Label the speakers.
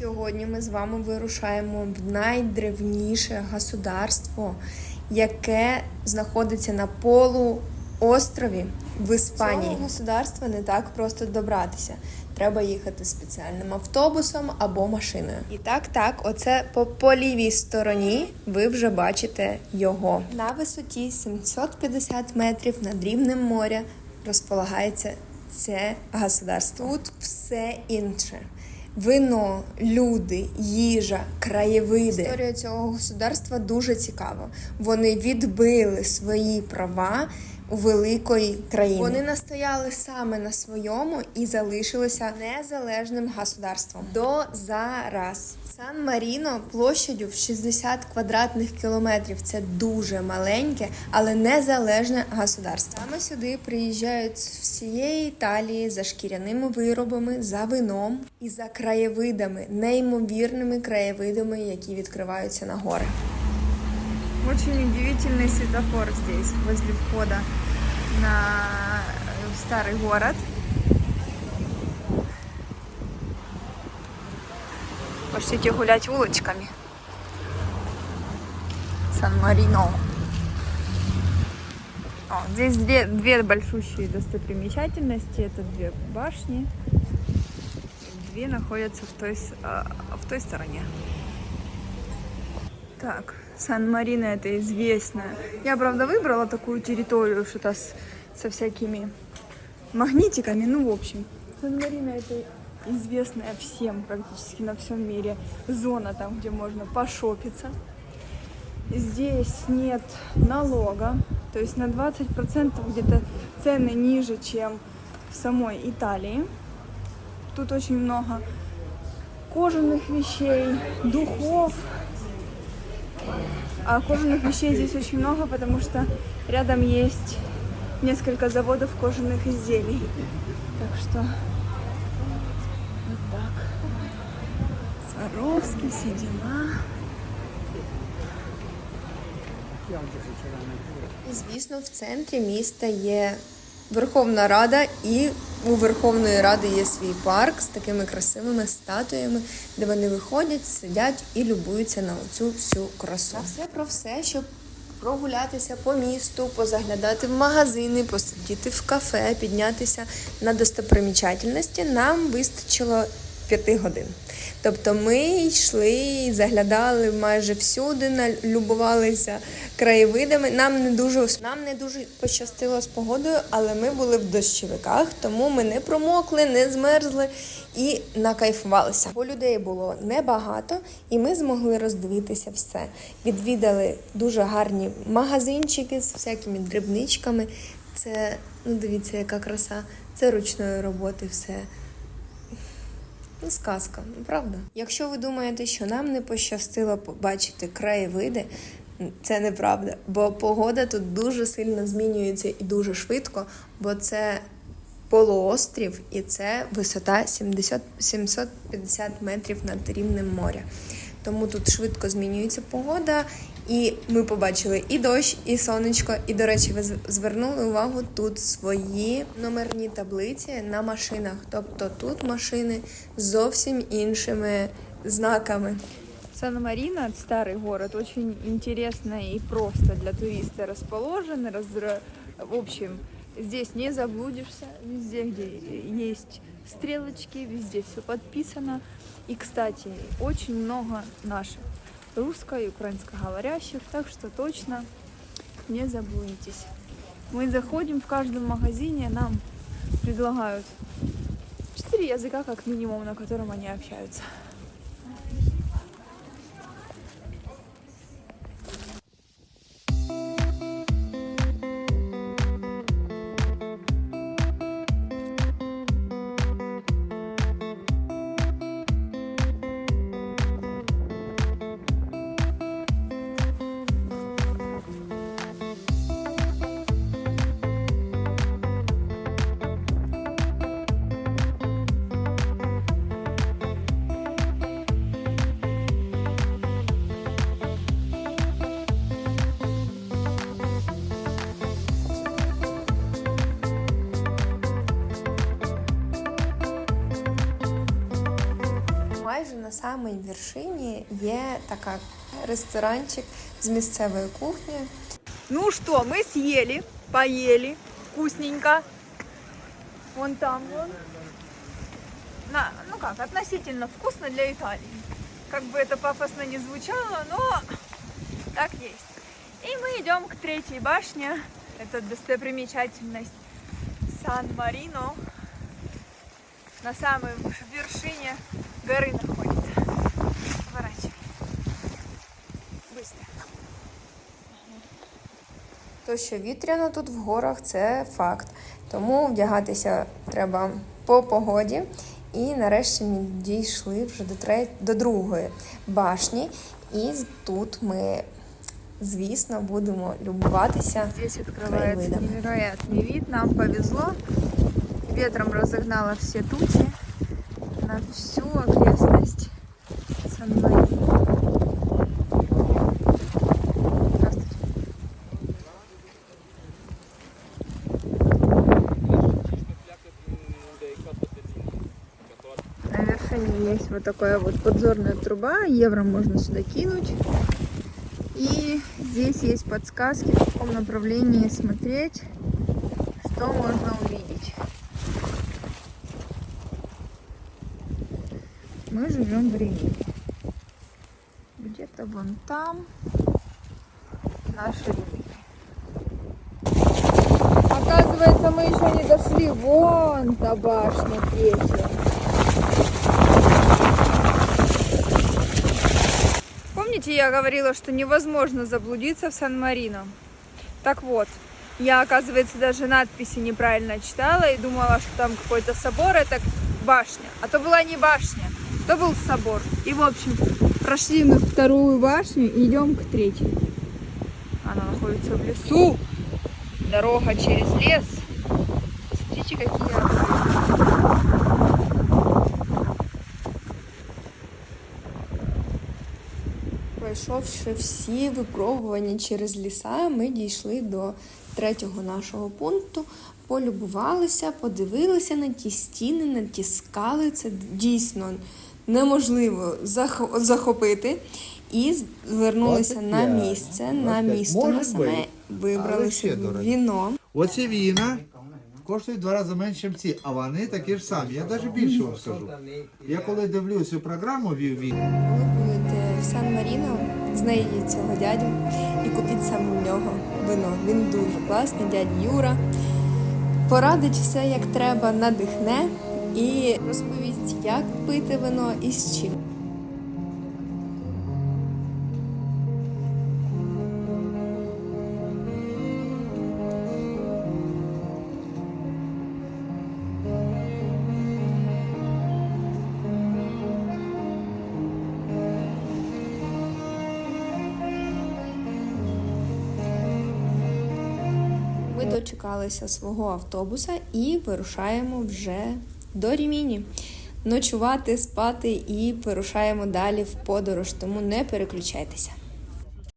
Speaker 1: Сьогодні ми з вами вирушаємо в найдревніше государство, яке знаходиться на полуострові в Іспанії. Цього государства не так просто добратися. Треба їхати спеціальним автобусом або машиною. І так, так, оце по, по лівій стороні ви вже бачите його. На висоті 750 метрів над рівнем моря розполагається це государство. Тут все інше. Вино, люди, їжа, краєвиди. Історія цього государства дуже цікава. Вони відбили свої права великої країни. Вони настояли саме на своєму і залишилися незалежним государством до зараз. Сан Маріно площадю в 60 квадратних кілометрів. Це дуже маленьке, але незалежне государство. Саме сюди приїжджають з всієї Італії за шкіряними виробами, за вином і за краєвидами, неймовірними краєвидами, які відкриваються на гори.
Speaker 2: Очень удивительный светофор здесь, возле входа на в старый город. Пошлите гулять улочками. Сан-Марино. О, здесь две, две большущие достопримечательности. Это две башни. Две находятся в той, а, в той стороне. Так, Сан-Марино это известно. Я, правда, выбрала такую территорию, что-то с- со всякими магнитиками. Ну, в общем, Сан-Марино это известная всем практически на всем мире зона, там, где можно пошопиться. Здесь нет налога, то есть на 20% где-то цены ниже, чем в самой Италии. Тут очень много кожаных вещей, духов, а кожаных вещей здесь очень много, потому что рядом есть несколько заводов кожаных изделий. Так что вот так. Сваровский, все дела.
Speaker 1: Звісно, в центрі міста є Верховна Рада, і у Верховної Ради є свій парк з такими красивими статуями, де вони виходять, сидять і любуються на оцю всю красу. А все про все, щоб прогулятися по місту, позаглядати в магазини, посидіти в кафе, піднятися на достопримічательності, нам вистачило п'яти годин. Тобто ми йшли, заглядали майже всюди, на- любувалися краєвидами. Нам не дуже нам не дуже пощастило з погодою, але ми були в дощовиках, тому ми не промокли, не змерзли і накайфувалися. Бо людей було небагато, і ми змогли роздивитися все. Відвідали дуже гарні магазинчики з всякими дрібничками. Це ну дивіться, яка краса. Це ручної роботи все. Ну, сказка, ну правда. Якщо ви думаєте, що нам не пощастило побачити краєвиди, це неправда, бо погода тут дуже сильно змінюється і дуже швидко, бо це полуострів і це висота 70, 750 метрів над рівнем моря. Тому тут швидко змінюється погода, і ми побачили і дощ, і сонечко. І, до речі, ви звернули увагу тут свої номерні таблиці на машинах. Тобто тут машини з зовсім іншими знаками.
Speaker 2: Сан-Марино, старый город, очень интересно и просто для туриста расположен. Разра- В общем, здесь не заблудишься, везде, где есть стрелочки, везде все подписано. И, кстати, очень много наших русско- и украинскоговорящих, так что точно не заблудитесь. Мы заходим в каждом магазине, нам предлагают четыре языка как минимум, на котором они общаются.
Speaker 1: на самій вершині є така ресторанчик з місцевою кухнею.
Speaker 2: Ну что, мы съели, поели, вкусненько. Вон там вон. На, ну как, относительно вкусно для Италии. Как бы это пафосно не звучало, но так есть. И мы идем к третьей башне. Это достопримечательность Сан-Марино. На самой вершине горы находится.
Speaker 1: То, що вітряно тут в горах, це факт. Тому вдягатися треба по погоді. І нарешті ми дійшли вже до, тре... до другої башні. І тут ми, звісно, будемо любуватися.
Speaker 2: Здесь
Speaker 1: краеведом.
Speaker 2: невероятный вид. Нам повезло. Ветром разогнало все тучи на всю окрестность Сан-Марино. Есть вот такая вот подзорная труба. Евро можно сюда кинуть. И здесь есть подсказки, в каком направлении смотреть, что можно увидеть. Мы живем в Риме. Где-то вон там наши Римляне. Оказывается, мы еще не дошли. Вон та башня третья. Помните, я говорила, что невозможно заблудиться в Сан-Марино? Так вот, я, оказывается, даже надписи неправильно читала и думала, что там какой-то собор, это башня. А то была не башня, то был собор. И, в общем, прошли мы вторую башню и идем к третьей. Она находится в лесу. Дорога через лес. Смотрите, какие
Speaker 1: Пройшовши всі випробування через ліса, ми дійшли до третього нашого пункту. Полюбувалися, подивилися на ті стіни, на ті скали. Це дійсно неможливо зах- захопити. І звернулися на місце, на місто, на саме
Speaker 3: бути.
Speaker 1: вибрали
Speaker 3: Але ще
Speaker 1: собі
Speaker 3: дорого.
Speaker 1: віно.
Speaker 3: Оці віна коштують два рази менше, ніж ці, а вони такі ж самі. Я навіть більше вам скажу. Я коли дивлюсь цю програму вів він.
Speaker 1: В Сан Маріно, знайдіть цього дядю і купіть саме в нього вино. Він дуже класний, дядь Юра. Порадить все як треба, надихне і розповість, як пити вино і з чим. Ми дочекалися свого автобуса і вирушаємо вже до Ріміні. Ночувати, спати і вирушаємо далі в подорож, тому не переключайтеся.